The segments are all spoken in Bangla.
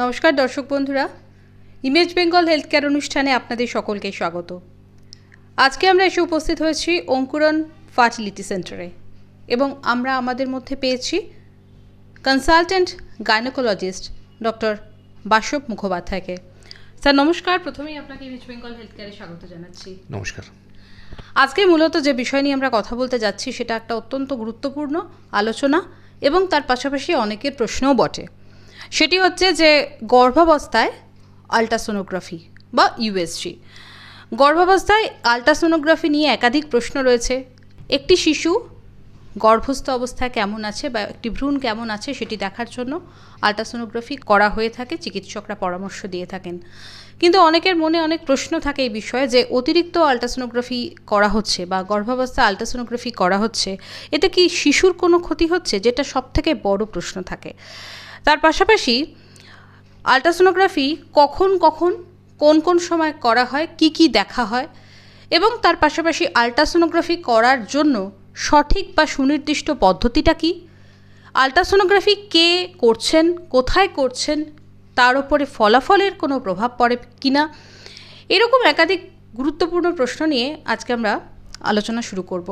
নমস্কার দর্শক বন্ধুরা। ইমেজ বেঙ্গল হেলথ কেয়ার অনুষ্ঠানে আপনাদের সকলকে স্বাগত। আজকে আমরা এসে উপস্থিত হয়েছি অঙ্কুরন ফার্টিলিটি সেন্টারে এবং আমরা আমাদের মধ্যে পেয়েছি কনসালটেন্ট গাইনোকোলজিস্ট ডক্টর বাসব মুখোপাধ্যায়কে। স্যার নমস্কার। প্রথমেই আপনাকে ইমেজ বেঙ্গল হেলথ কেয়ারে স্বাগত জানাচ্ছি। নমস্কার। আজকে মূলত যে বিষয় নিয়ে আমরা কথা বলতে যাচ্ছি সেটা একটা অত্যন্ত গুরুত্বপূর্ণ আলোচনা এবং তার পাশাপাশি অনেকের প্রশ্নও বটে। সেটি হচ্ছে যে গর্ভাবস্থায় আলট্রাসোনোগ্রাফি বা ইউএসজি গর্ভাবস্থায় আলট্রাসোনোগ্রাফি নিয়ে একাধিক প্রশ্ন রয়েছে। একটি শিশু গর্ভস্থ অবস্থায় কেমন আছে বা একটি ভ্রূণ কেমন আছে সেটি দেখার জন্য আলট্রাসোনোগ্রাফি করা হয়ে থাকে, চিকিৎসকরা পরামর্শ দিয়ে থাকেন। কিন্তু অনেকের মনে অনেক প্রশ্ন থাকে এই বিষয়ে যে অতিরিক্ত আলট্রাসোনোগ্রাফি করা হচ্ছে বা গর্ভাবস্থায় আলট্রাসোনোগ্রাফি করা হচ্ছে, এতে কি শিশুর কোনো ক্ষতি হচ্ছে? যেটা সবথেকে বড় প্রশ্ন থাকে। তার পাশাপাশি আলট্রাসোনোগ্রাফি কখন কখন, কোন কোন সময় করা হয়, কি কি দেখা হয় এবং তার পাশাপাশি আলট্রাসোনোগ্রাফি করার জন্য সঠিক বা সুনির্দিষ্ট পদ্ধতিটা কি, আলট্রাসোনোগ্রাফি কে করছেন, কোথায় করছেন, তার উপরে ফলাফলের কোনো প্রভাব পড়ে কি না এরকম একাধিক গুরুত্বপূর্ণ প্রশ্ন নিয়ে আজকে আমরা আলোচনা শুরু করব।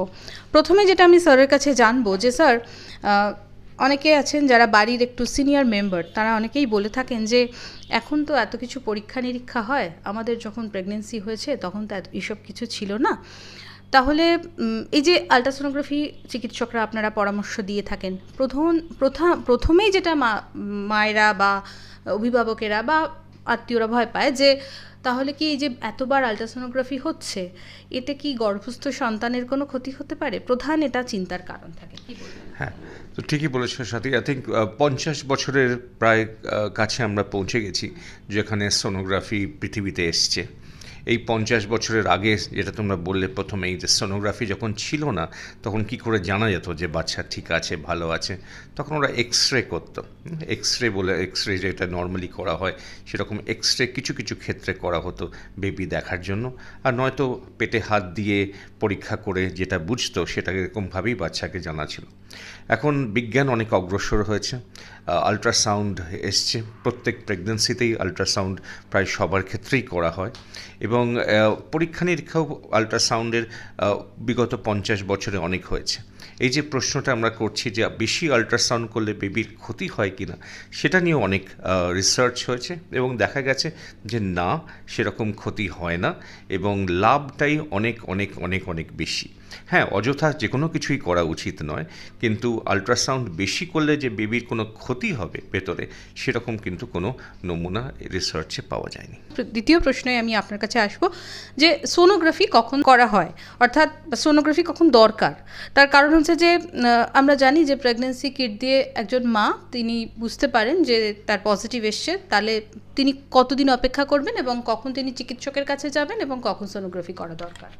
প্রথমে যেটা আমি স্যারের কাছে জানব যে স্যার অনেকে আছেন যারা বাড়ির একটু সিনিয়র মেম্বার তারা অনেকেই বলে থাকেন যে, এখন তো এত কিছু পরীক্ষা নিরীক্ষা হয়, আমাদের যখন প্রেগনেন্সি হয়েছে, তখন তো এসব কিছু ছিল না। তাহলে এই যে আলট্রাসোনোগ্রাফি চিকিৎসকরা আপনারা পরামর্শ দিয়ে থাকেন, প্রথম, প্রথা- প্রথমেই যেটা মা, মায়েরা বা অভিভাবকেরা বা আত্মীয়রা ভয় পায় যে তাহলে কি এই যে এতবার আলট্রাসোনোগ্রাফি হচ্ছে, এতে কি গর্ভস্থ সন্তানের কোনো ক্ষতি হতে পারে? প্রধান এটা চিন্তার কারণ থাকে। হ্যাঁ তো ঠিকই বলেছ সাথী। আই থিঙ্ক পঞ্চাশ বছরের প্রায় কাছে আমরা পৌঁছে গেছি যেখানে সোনোগ্রাফি পৃথিবীতে এসছে। এই পঞ্চাশ বছরের আগে যেটা তোমরা বললে প্রথমেই যে সোনোগ্রাফি যখন ছিল না, তখন কি করে জানা যেত যে বাচ্চা ঠিক আছে, ভালো আছে? তখন ওরা এক্স রে করতো। এক্স রে বলে এক্স রে যেটা নর্মালি করা হয়, সেরকম এক্স রে কিছু কিছু ক্ষেত্রে করা হতো বেবি দেখার জন্য। আর নয়তো পেটে হাত দিয়ে পরীক্ষা করে যেটা বুঝতো, সেটা এরকমভাবেই বাচ্চাকে জানা ছিল। এখন বিজ্ঞান অনেক অগ্রসর হয়েছে। আলট্রাসাউন্ড এসছে। প্রত্যেক প্রেগনেন্সিতেই আলট্রাসাউন্ড প্রায় সবার ক্ষেত্রেই করা হয়। এবং পরীক্ষা নিরীক্ষাও আলট্রাসাউন্ডের বিগত পঞ্চাশ বছরে অনেক হয়েছে। এই যে প্রশ্নটা আমরা করছি যে, বেশি আলট্রাসাউন্ড করলে বেবির ক্ষতি হয় কি না সেটা নিয়ে অনেক রিসার্চ হয়েছে। এবং দেখা গেছে যে, না, সেরকম ক্ষতি হয় না। এবং লাভটাই অনেক অনেক অনেক অনেক বেশি। হ্যাঁ অযথা যে কোনো কিছুই করা উচিত নয়, কিন্তু আলট্রাসাউন্ড বেশি করলে যে বেবির কোনো ক্ষতি হবে ভেতরে, সেরকম কিন্তু কোনো নমুনা রিসার্চে পাওয়া যায়নি। দ্বিতীয় প্রশ্নে আমি আপনার কাছে আসব যে সোনোগ্রাফি কখন করা হয়? অর্থাৎ সোনোগ্রাফি কখন দরকার? তার কারণ হচ্ছে যে আমরা জানি যে প্রেগনেন্সি কিট দিয়ে একজন মা, তিনি বুঝতে পারেন যে তার পজিটিভ এসছে, তাহলে তিনি কতদিন অপেক্ষা করবেন এবং কখন তিনি চিকিৎসকের কাছে যাবেন এবং কখন সোনোগ্রাফি করা দরকার?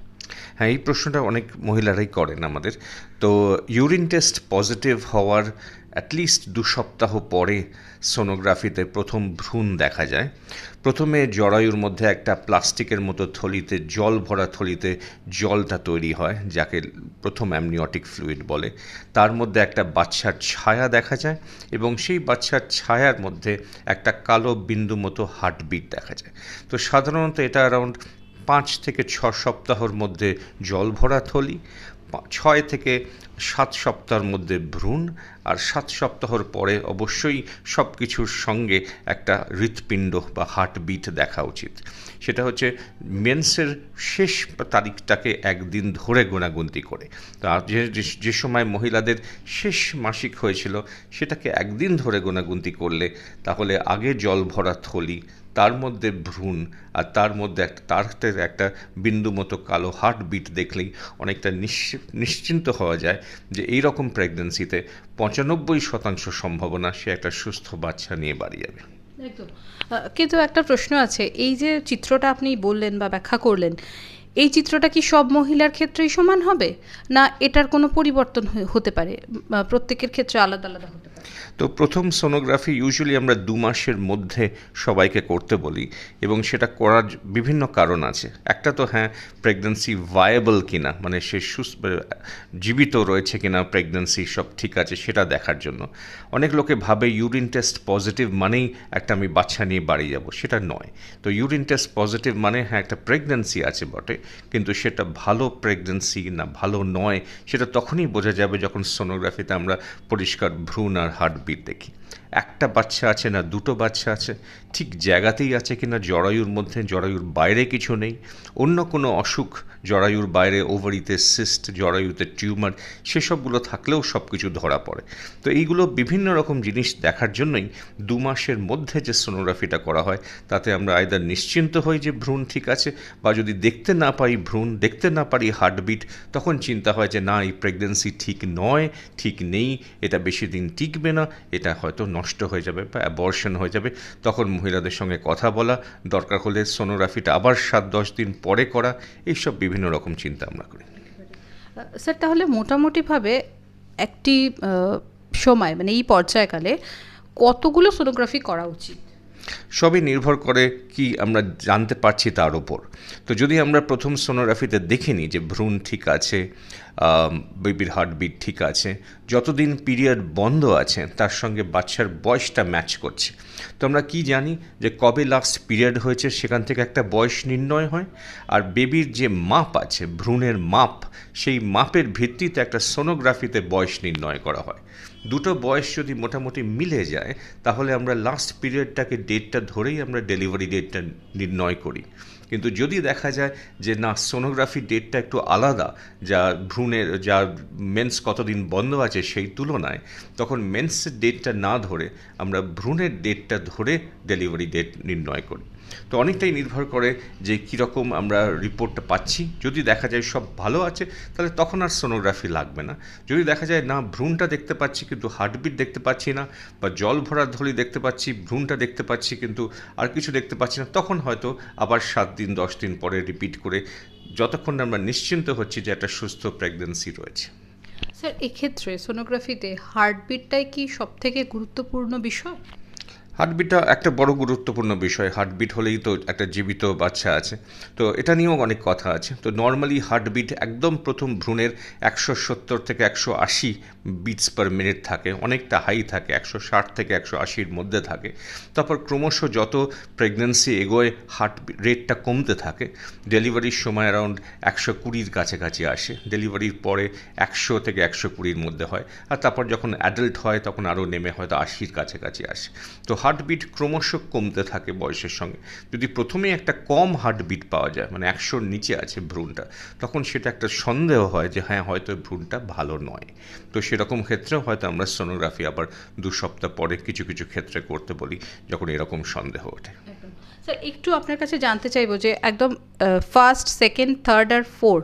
হ্যাঁ এই প্রশ্নটা অনেক মহিলারাই করেন আমাদের। তো ইউরিন টেস্ট পজিটিভ হওয়ার অ্যাটলিস্ট দু সপ্তাহ পরে সোনোগ্রাফিতে প্রথম ভ্রূণ দেখা যায়। প্রথমে জরায়ুর মধ্যে একটা প্লাস্টিকের মতো থলিতে, জল ভরা থলিতে জলটা তৈরি হয়, যাকে প্রথম অ্যামনিওটিক ফ্লুইড বলে। তার মধ্যে একটা বাচ্চার ছায়া দেখা যায় এবং সেই বাচ্চার ছায়ার মধ্যে একটা কালো বিন্দু মতো হার্টবিট দেখা যায়। তো সাধারণত এটা অ্যারাউন্ড পাঁচ থেকে ছ সপ্তাহর মধ্যে জল ভরা থলি ছয় থেকে সাত সপ্তাহের মধ্যে ভ্রূণ, আর সাত সপ্তাহর পরে অবশ্যই সব কিছুর সঙ্গে একটা হৃৎপিণ্ড বা হার্টবিট দেখা উচিত। সেটা হচ্ছে মেন্সের শেষ তারিখটাকে একদিন ধরে গোনাগুনতি করে। তা যে, যে- সময় মহিলাদের শেষ মাসিক হয়েছিল, সেটাকে একদিন ধরে গোনাগুনতি করলে তাহলে আগে জল ভরা থলি তার মধ্যে ভ্রূণ আর তার মধ্যে একটা তার একটা বিন্দু মতো কালো হার্ট বিট দেখলেই অনেকটা নিশ্চিন্ত হওয়া যায় যে এই রকম প্রেগনেন্সিতে পঁচানব্বই শতাংশ সম্ভাবনা সে একটা সুস্থ বাচ্চা নিয়ে বাড়ি যাবে। কিন্তু একটা প্রশ্ন আছে, এই যে চিত্রটা আপনি বললেন বা ব্যাখ্যা করলেন, এই চিত্রটা কি সব মহিলার ক্ষেত্রেই সমান হবে? না এটার কোনো পরিবর্তন হতে পারে? প্রত্যেকের ক্ষেত্রে আলাদা আলাদা হতে তো প্রথম সোনোগ্রাফি ইউজুয়ালি আমরা দু মাসের মধ্যে সবাইকে করতে বলি এবং সেটা করার বিভিন্ন কারণ আছে। একটা তো হ্যাঁ প্রেগন্যান্সি ভায়াবল কিনা মানে সে সুস্থ জীবিত রয়েছে কিনা প্রেগন্যান্সি সব ঠিক আছে সেটা দেখার জন্য। অনেক লোকে ভাবে ইউরিন টেস্ট পজিটিভ মানেই একটা আমি বাচ্চা নিয়ে বাড়ি যাব, সেটা নয়। তো ইউরিন টেস্ট পজিটিভ মানে হ্যাঁ একটা প্রেগন্যান্সি আছে বটে, কিন্তু সেটা ভালো প্রেগন্যান্সি না ভালো নয়, সেটা তখনই বোঝা যাবে যখন সোনোগ্রাফিতে আমরা পরিষ্কার ভ্রূণ আর হার্টবিট দেখি একটা বাচ্চা আছে না, দুটো বাচ্চা আছে, ঠিক জায়গাতেই আছে কিনা জরায়ুর মধ্যে, জরায়ুর বাইরে কিছু নেই। অন্য কোনো অসুখ জরায়ুর বাইরে, ওভারিতে সিস্ট জরায়ুতে টিউমার, সেসবগুলো থাকলেও সব কিছু ধরা পড়ে। তো এইগুলো বিভিন্ন রকম জিনিস দেখার জন্যই দু মাসের মধ্যে যে সোনোগ্রাফিটা করা হয়, তাতে আমরা আয়দার নিশ্চিন্ত হই যে ভ্রূণ ঠিক আছে, বা যদি দেখতে না পাই ভ্রূণ, দেখতে না পারি হার্টবিট তখন চিন্তা হয় যে না, এই প্রেগনেন্সি ঠিক নয়, ঠিক নেই, এটা বেশি দিন টিকবে না, এটা হয়তো নষ্ট হয়ে যাবে বা অ্যাবর্শন হয়ে যাবে, তখন মহিলাদের সঙ্গে কথা বলা, দরকার হলে সোনোগ্রাফিটা আবার সাত, দশ দিন পরে করা, এইসব বিভিন্ন রকম চিন্তা আমরা করি। স্যার, তাহলে মোটামুটিভাবে একটি সময় মানে এই পর্যায়কালে কতগুলো সোনোগ্রাফি করা উচিত? সবই নির্ভর করে কি আমরা জানতে পারছি তার ওপর তো যদি আমরা প্রথম সোনোগ্রাফিতে দেখে নিই যে ভ্রূণ ঠিক আছে বেবির হার্টবিট ঠিক আছে, যতদিন পিরিয়ড বন্ধ আছে, তার সঙ্গে বাচ্চার বয়সটা ম্যাচ করছে। তো আমরা কি জানি যে কবে লাস্ট পিরিয়ড হয়েছে, সেখান থেকে একটা বয়স নির্ণয় হয়, আর বেবির যে মাপ আছে, ভ্রূণের মাপ, সেই মাপের ভিত্তিতে একটা সোনোগ্রাফিতে বয়স নির্ণয় করা হয়। দুটো বয়স যদি মোটামুটি মিলে যায়, তাহলে আমরা লাস্ট পিরিয়ডটাকে ডেটটা ধরেই আমরা ডেলিভারি ডেটটা নির্ণয় করি। কিন্তু যদি দেখা যায় যে, না সোনোগ্রাফি ডেটটা একটু আলাদা, যা ভ্রূণের, যা মেন্স কতদিন বন্ধ আছে সেই তুলনায়, তখন মেন্সের ডেটটা না ধরে আমরা ভ্রূণের ডেটটা ধরে ডেলিভারি ডেট নির্ণয় করি। তো অনেকটাই নির্ভর করে যে কীরকম আমরা রিপোর্টটা পাচ্ছি। যদি দেখা যায় সব ভালো আছে, তাহলে তখন আর সোনোগ্রাফি লাগবে না। যদি দেখা যায়, না, ভ্রূণটা দেখতে পাচ্ছি, কিন্তু হার্টবিট দেখতে পাচ্ছি না, বা জল ভরা ধলি দেখতে পাচ্ছি, ভ্রূণটা দেখতে পাচ্ছি, কিন্তু আর কিছু দেখতে পাচ্ছি না, তখন হয়তো আবার সাত দিন, দশ দিন পরে রিপিট করে যতক্ষণ আমরা নিশ্চিন্ত হচ্ছি যে একটা সুস্থ প্রেগনেন্সি রয়েছে। স্যার, এক্ষেত্রে সোনোগ্রাফিতে হার্টবিটটাই কি সব থেকে গুরুত্বপূর্ণ বিষয়? হার্টবিটটা একটা বড় গুরুত্বপূর্ণ বিষয়। হার্টবিট হলেই তো একটা জীবিত বাচ্চা আছে। তো এটা নিয়েও অনেক কথা আছে। তো নর্মালি হার্টবিট একদম প্রথম ভ্রূণের একশো সত্তর থেকে একশো আশি বিটস পার মিনিট থাকে। অনেকটা হাই থাকে, একশো ষাট থেকে একশো আশির মধ্যে থাকে। তারপর ক্রমশ যত প্রেগনেন্সি এগোয় হার্ট রেটটা কমতে থাকে। ডেলিভারির সময় অ্যারাউন্ড একশো কুড়ির কাছাকাছি আসে। ডেলিভারির পরে একশো থেকে একশো কুড়ির মধ্যে হয়। আর তারপর যখন অ্যাডাল্ট হয়, তখন আরও নেমে হয়তো আশির কাছাকাছি আসে। তো হার্টবিট ক্রমশ কমতে থাকে বয়সের সঙ্গে। যদি প্রথমে একটা কম হার্টবিট পাওয়া যায় মানে একশোর নিচে আছে ভ্রূণটা, তখন সেটা একটা সন্দেহ হয় যে হ্যাঁ হয়তো ভ্রূণটা ভালো নয়। তো সেরকম ক্ষেত্রে হয়তো আমরা সোনোগ্রাফি আবার দু সপ্তাহ পরে কিছু কিছু ক্ষেত্রে করতে বলি, যখন এরকম সন্দেহ ওঠে। একটু আপনার কাছে জানতে চাইব যে একদম ফার্স্ট সেকেন্ড থার্ড আর ফোর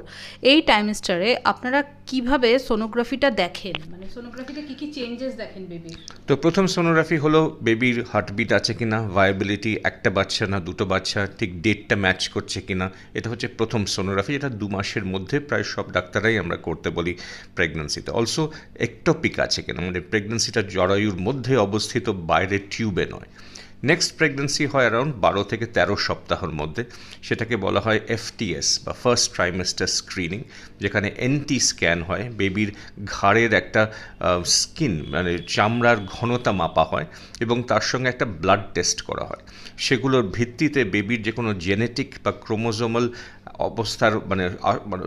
এই টাইমস্টারে আপনারা কীভাবে সোনোগ্রাফিটা দেখেন? মানে সোনোগ্রাফিতে কি কি চেঞ্জেস দেখেন বেবির তো প্রথম সোনোগ্রাফি হলো বেবির হার্টবিট আছে কিনা ভায়াবিলিটি একটা বাচ্চা না দুটো বাচ্চা, ঠিক ডেটটা ম্যাচ করছে কিনা, এটা হচ্ছে প্রথম সোনোগ্রাফি এটা দু মাসের মধ্যে প্রায় সব ডাক্তারাই আমরা করতে বলি প্রেগনেন্সিতে অলসো একটোপিক আছে কিনা মানে প্রেগনেন্সিটা জরায়ুর মধ্যে অবস্থিত বাইরে টিউবে নয়। নেক্সট প্রেগনেন্সি হয় অ্যারাউন্ড বারো থেকে তেরো সপ্তাহের মধ্যে। সেটাকে বলা হয় এফটিএস বা ফার্স্ট ট্রাইমেস্টার স্ক্রিনিং যেখানে এনটি স্ক্যান হয়। বেবির ঘাড়ের একটা স্কিন মানে চামড়ার ঘনতা মাপা হয় এবং তার সঙ্গে একটা ব্লাড টেস্ট করা হয়। সেগুলোর ভিত্তিতে বেবির যে কোনো জেনেটিক বা ক্রোমোজোমাল অবস্থার মানে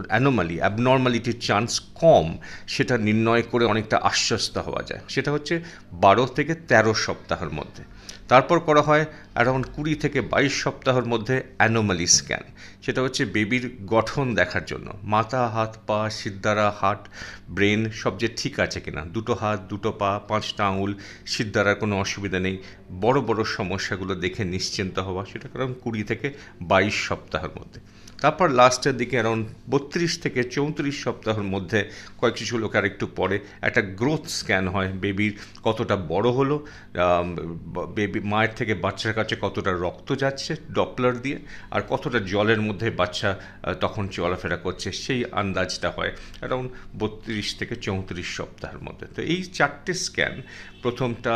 অ্যানোমালি অ্যাবনর্মালিটির চান্স কম, সেটা নির্ণয় করে অনেকটা আশ্বস্ত হওয়া যায়। সেটা হচ্ছে বারো থেকে তেরো সপ্তাহের মধ্যে। তারপর করা হয় অ্যারাউন্ড কুড়ি থেকে বাইশ সপ্তাহের মধ্যে অ্যানোমালি স্ক্যান। সেটা হচ্ছে বেবির গঠন দেখার জন্য। মাথা, হাত, পা, সিদ্ধারা হাট ব্রেন সব যে ঠিক আছে কিনা। দুটো হাত, দুটো পা, পাঁচটা আঙুল, সিদ্ধারার কোনো অসুবিধা নেই। বড় বড় সমস্যাগুলো দেখে নিশ্চিন্ত হওয়া, সেটা কারণ কুড়ি থেকে বাইশ সপ্তাহের মধ্যে। তারপর লাস্টের দিকে অ্যারাউন্ড বত্রিশ থেকে চৌত্রিশ সপ্তাহের মধ্যে কয়েক কিছু লোক আর একটু পরে একটা গ্রোথ স্ক্যান হয় বেবির কতটা বড় হলো বেবি মায়ের থেকে বাচ্চার কাছে কতটা রক্ত যাচ্ছে ডপলার দিয়ে, আর কতটা জলের মধ্যে বাচ্চা তখন চলাফেরা করছে, সেই আন্দাজটা হয় অ্যারাউন্ড বত্রিশ থেকে চৌত্রিশ সপ্তাহের মধ্যে। তো এই চারটে স্ক্যান প্রথমটা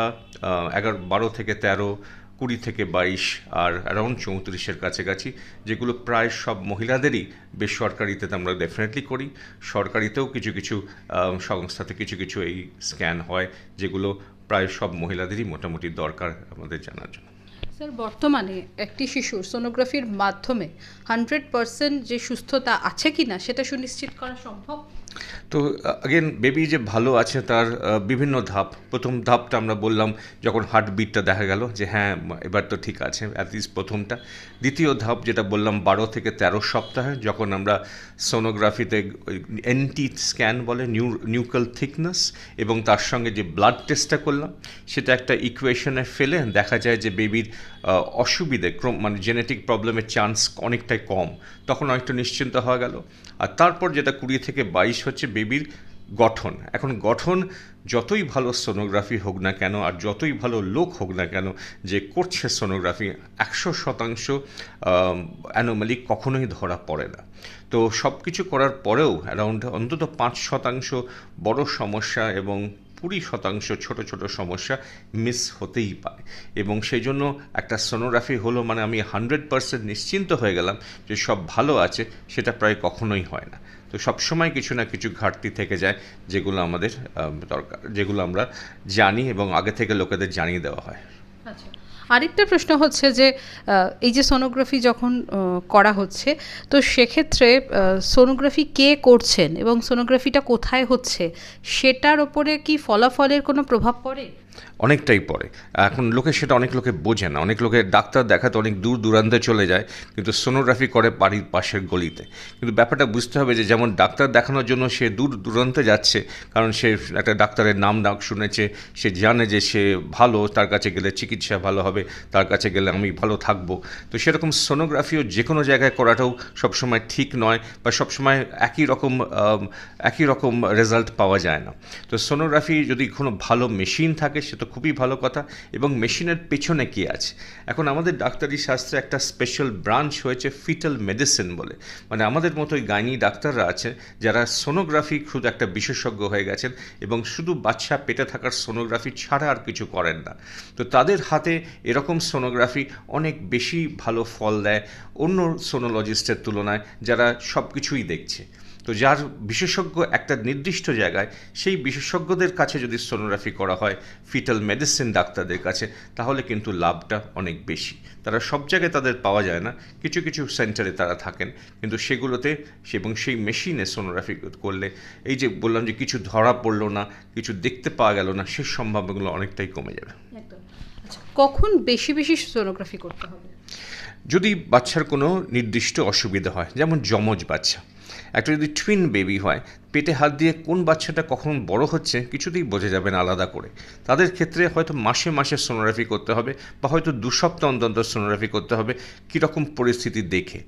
এগারো, বারো থেকে তেরো কুড়ি থেকে বাইশ আর অ্যারাউন্ড চৌত্রিশের কাছাকাছি, যেগুলো প্রায় সব মহিলাদেরই বেসরকারিতে আমরা ডেফিনেটলি করি। সরকারিতেও কিছু কিছু সংস্থাতে কিছু কিছু এই স্ক্যান হয়, যেগুলো প্রায় সব মহিলাদেরই মোটামুটি দরকার আমাদের জানার জন্য। স্যার, বর্তমানে একটি শিশুর সোনোগ্রাফির মাধ্যমে হান্ড্রেড পার্সেন্ট যে সুস্থতা আছে কি না সেটা সুনিশ্চিত করা সম্ভব? তো আগেন বেবি যে ভালো আছে তার বিভিন্ন ধাপ। প্রথম ধাপটা আমরা বললাম যখন হার্টবিটটা দেখা গেল যে হ্যাঁ এবার তো ঠিক আছে অ্যাটলিস্ট প্রথমটা। দ্বিতীয় ধাপ যেটা বললাম বারো থেকে তেরো সপ্তাহে যখন আমরা সোনোগ্রাফিতে এনটি স্ক্যান বলে নিউ নিউকাল থিকনেস এবং তার সঙ্গে যে ব্লাড টেস্টটা করলাম, সেটা একটা ইকুয়েশনে ফেলে দেখা যায় যে বেবির অসুবিধে, ক্রম মানে জেনেটিক প্রবলেমের চান্স অনেকটাই কম। তখন অনেকটা নিশ্চিন্ত হওয়া গেল। আর তারপর যেটা কুড়ি থেকে বাইশ হচ্ছে বেবির গঠন। এখন গঠন যতই ভালো সোনোগ্রাফি হোক না কেন, আর যতই ভালো লোক হোক না কেন, যে করছে সোনোগ্রাফি একশো শতাংশ অ্যানোমালি কখনোই ধরা পড়ে না। তো সব কিছু করার পরেও অ্যারাউন্ড অন্তত পাঁচ শতাংশ বড় সমস্যা এবং কুড়ি শতাংশ ছোট ছোট সমস্যা মিস হতেই পারে। এবং সেই জন্য একটা সোনোগ্রাফি হলো মানে আমি হান্ড্রেড পারসেন্ট নিশ্চিন্ত হয়ে গেলাম যে সব ভালো আছে, সেটা প্রায় কখনোই হয় না। তো সবসময় কিছু না কিছু ঘাটতি থেকে যায় যেগুলো আমাদের দরকার, যেগুলো আমরা জানি এবং আগে থেকে লোকেদের জানিয়ে দেওয়া হয়। আচ্ছা। আরেকটা প্রশ্ন হচ্ছে যে এই যে সোনোগ্রাফি যখন করা হচ্ছে, তো সেক্ষেত্রে সোনোগ্রাফি কে করছেন এবং সোনোগ্রাফিটা কোথায় হচ্ছে, সেটার ওপরে কি ফলাফলের কোনো প্রভাব পড়ে? অনেকটাই পড়ে এখন লোকে সেটা অনেক লোকে বোঝে না। অনেক লোকে ডাক্তার দেখাতে অনেক দূর দূরান্তে চলে যায়, কিন্তু সোনোগ্রাফি করে বাড়ির পাশের গলিতে। কিন্তু ব্যাপারটা বুঝতে হবে যে, যেমন ডাক্তার দেখানোর জন্য সে দূর দূরান্তে যাচ্ছে, কারণ সে একটা ডাক্তারের নাম ডাক শুনেছে, সে জানে যে সে ভালো, তার কাছে গেলে চিকিৎসা ভালো হবে, তার কাছে গেলে আমি ভালো থাকব। তো সেরকম সোনোগ্রাফিও যে কোনো জায়গায় করাটাও সবসময় ঠিক নয় বা সবসময় একই রকম একই রকম রেজাল্ট পাওয়া যায় না। তো সোনোগ্রাফি যদি কোনো ভালো মেশিন থাকে, সে তো খুবই ভালো কথা। এবং মেশিনের পেছনে কি আছে? এখন আমাদের ডাক্তারি শাস্ত্রে একটা স্পেশাল ব্রাঞ্চ হয়েছে ফিটাল মেডিসিন বলে। মানে আমাদের মতোই গাইনি ডাক্তাররা আছে যারা সোনোগ্রাফি শুধু একটা বিশেষজ্ঞ হয়ে গেছেন এবং শুধু বাচ্চা পেটে থাকার সোনোগ্রাফি ছাড়া আর কিছু করেন না। তো তাদের হাতে এরকম সোনোগ্রাফি অনেক বেশি ভালো ফল দেয় অন্য সোনোলজিস্টের তুলনায়, যারা সব কিছুই দেখছে। তো যার বিশেষজ্ঞ একটা নির্দিষ্ট জায়গায় সেই বিশেষজ্ঞদের কাছে যদি সোনোগ্রাফি করা হয় ফিটাল মেডিসিন ডাক্তারদের কাছে তাহলে কিন্তু লাভটা অনেক বেশি। তারা সব জায়গায় তাদের পাওয়া যায় না। কিছু কিছু সেন্টারে তারা থাকেন। কিন্তু সেগুলোতে সে- এবং সেই মেশিনে সোনোগ্রাফি করলে এই যে বললাম যে কিছু ধরা পড়ল না কিছু দেখতে পাওয়া গেল না সে সম্ভাবনাগুলো অনেকটাই কমে যাবে। আচ্ছা কখন বেশি বেশি সোনোগ্রাফি করতে হবে? যদি বাচ্চার কোনো নির্দিষ্ট অসুবিধা হয় যেমন যমজ বাচ্চা একটা যদি টুইন বেবি হয়, পেটে হাত দিয়ে কোন বাচ্চাটা কখন বড় হচ্ছে কিছুতেই বোঝা যাবে না আলাদা করে। তাদের ক্ষেত্রে হয়তো মাসে মাসে সোনোগ্রাফি করতে হবে বা হয়তো দু সপ্তাহ অন্তর সোনোগ্রাফি করতে হবে, কীরকম পরিস্থিতি দেখে।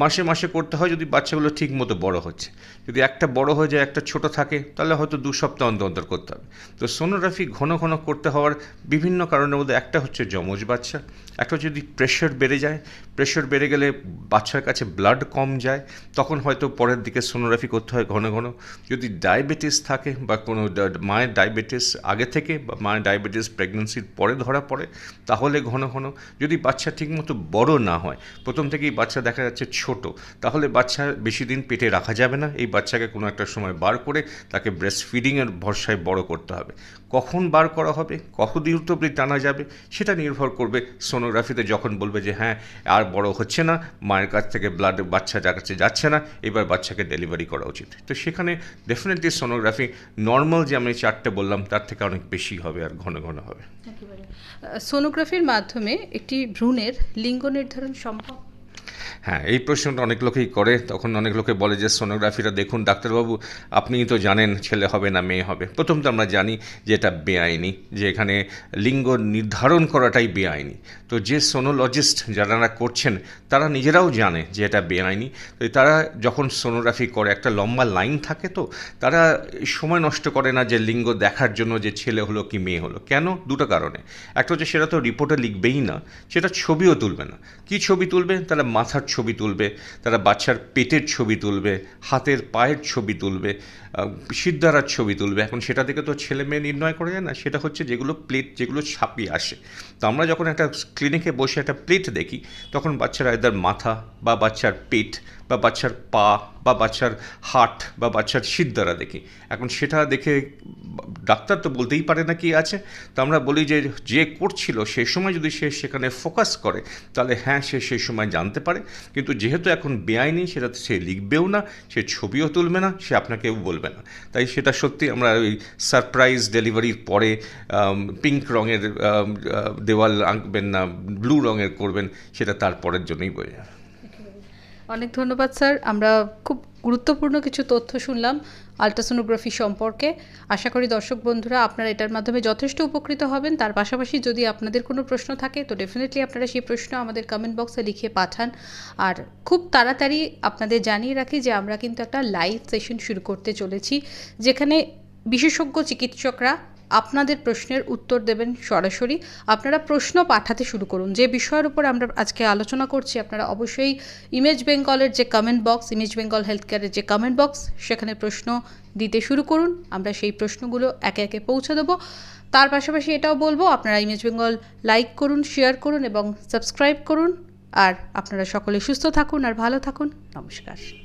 মাসে মাসে করতে হয়, যদি বাচ্চাগুলো ঠিক মতো বড় হচ্ছে। যদি একটা বড় হয়ে যায়, একটা ছোট থাকে, তাহলে হয়তো দু সপ্তাহ অন্তর অন্তর করতে হবে। তো সোনোগ্রাফি ঘন ঘন করতে হওয়ার বিভিন্ন কারণের মধ্যে একটা হচ্ছে যমজ বাচ্চা, একটা যদি প্রেশার বেড়ে যায়, প্রেশার বেড়ে গেলে বাচ্চার কাছে ব্লাড কম যায়, তখন হয়তো পরের দিকে সোনোগ্রাফি করতে হয় ঘন ঘন। যদি ডায়াবেটিস থাকে বা কোনো মায়ের ডায়াবেটিস আগে থেকে বা মায়ের ডায়াবেটিস প্রেগনেন্সির পরে ধরা পড়ে, তাহলে ঘন ঘন। যদি বাচ্চা ঠিকমতো বড় না হয়, প্রথম থেকেই বাচ্চা দেখা যাচ্ছে ছোট। তাহলে বাচ্চা বেশি দিন পেটে রাখা যাবে না। এই বাচ্চাকে কোনো একটা সময় বার করে তাকে ব্রেস্ট ফিডিংয়ের ভরসায় বড় করতে হবে। কখন বার করা হবে? কত দ্রুত অবধি টানা যাবে? সেটা নির্ভর করবে সোনোগ্রাফিতে যখন বলবে যে হ্যাঁ আর বড় হচ্ছে না, মায়ের কাছ থেকে ব্লাড বাচ্চা যার কাছে যাচ্ছে না, এবার বাচ্চাকে ডেলিভারি করা উচিত। তো সেখানে ডেফিনেটলি সোনোগ্রাফি নর্মাল যে আমি চারটে বললাম, তার থেকে অনেক বেশি হবে আর ঘন ঘন হবে। সোনোগ্রাফির মাধ্যমে একটি ভ্রূণের লিঙ্গ নির্ধারণ সম্ভব? হ্যাঁ এই প্রশ্নটা অনেক লোকেই করে। তখন অনেক লোকে বলে যে, সোনোগ্রাফিটা দেখুন, ডাক্তারবাবু আপনিই তো জানেন ছেলে হবে না মেয়ে হবে। প্রথম তো আমরা জানি যে এটা বেআইনি, যে এখানে লিঙ্গ নির্ধারণ করাটাই বেআইনি। তো যে সোনোলজিস্ট যারা করছেন, তারা নিজেরাও জানে যে এটা বেআইনি। তো তারা যখন সোনোগ্রাফি করে, একটা লম্বা লাইন থাকে তো, তারা সময় নষ্ট করে না যে লিঙ্গ দেখার জন্য যে ছেলে হলো কি মেয়ে হলো। কেন? দুটো কারণে। একটা হচ্ছে, সেটা তো রিপোর্টে লিখবেই না, সেটা ছবিও তুলবে না। কি ছবি তুলবে? তারা মাথার ছবি তুলবে, তারা বাচ্চার পেটের ছবি তুলবে, হাতের পায়ের ছবি তুলবে সিদ্ধারার ছবি তুলবে। এখন সেটা থেকে তো ছেলে মেয়ে নির্ণয় করা যায় না, সেটা হচ্ছে যেগুলো প্লেট যেগুলো ছাপিয়ে আসে। তো আমরা যখন একটা ক্লিনিকে বসে একটা প্লেট দেখি, তখন বাচ্চারা এদের মাথা বা বাচ্চার পেট বা বাচ্চার পা বা বাচ্চার হাট বা বাচ্চার সিদ্ধারা দেখি। এখন সেটা দেখে ডাক্তার তো বলতেই পারে না কি আছে। তো আমরা বলি যে যে করছিল সেই সময় যদি সে সেখানে ফোকাস করে, তাহলে হ্যাঁ সে সেই সময় জানতে পারে। কিন্তু যেহেতু এখন বেআইনি, সেটা সে লিখবেও না, সে ছবিও তুলবে না, সে আপনাকেও বলবে না। তাই সেটা সত্যি আমরা ওই সারপ্রাইজ ডেলিভারির পরে পিঙ্ক রঙের দেওয়াল আঁকবেন না, ব্লু রঙের করবেন, সেটা তারপরের জন্যই বোঝা অনেক ধন্যবাদ, স্যার। আমরা খুব গুরুত্বপূর্ণ কিছু তথ্য শুনলাম আলট্রাসোনোগ্রাফি সম্পর্কে। আশা করি দর্শক বন্ধুরা, আপনারা এটার মাধ্যমে যথেষ্ট উপকৃত হবেন। তার পাশাপাশি যদি আপনাদের কোনো প্রশ্ন থাকে, তো ডেফিনেটলি আপনারা সেই প্রশ্ন আমাদের কমেন্ট বক্সে লিখে পাঠান। আর খুব তাড়াতাড়ি আপনাদের জানিয়ে রাখি যে, আমরা কিন্তু একটা লাইভ সেশন শুরু করতে চলেছি, যেখানে বিশেষজ্ঞ চিকিৎসকরা আপনাদের প্রশ্নের উত্তর দেবেন সরাসরি। আপনারা প্রশ্ন পাঠাতে শুরু করুন। যে বিষয়ের উপর আমরা আজকে আলোচনা করছি, আপনারা অবশ্যই ইমেজ বেঙ্গলের যে comment box image Bengal health কেয়ারের যে কমেন্ট বক্স সেখানে প্রশ্ন দিতে শুরু করুন। আমরা সেই প্রশ্নগুলো একে একে পৌঁছে দেবো। তার পাশাপাশি এটাও বলব, আপনারা ইমেজ বেঙ্গল লাইক করুন শেয়ার করুন এবং সাবস্ক্রাইব করুন। আর আপনারা সকলে সুস্থ থাকুন আর ভালো থাকুন। নমস্কার।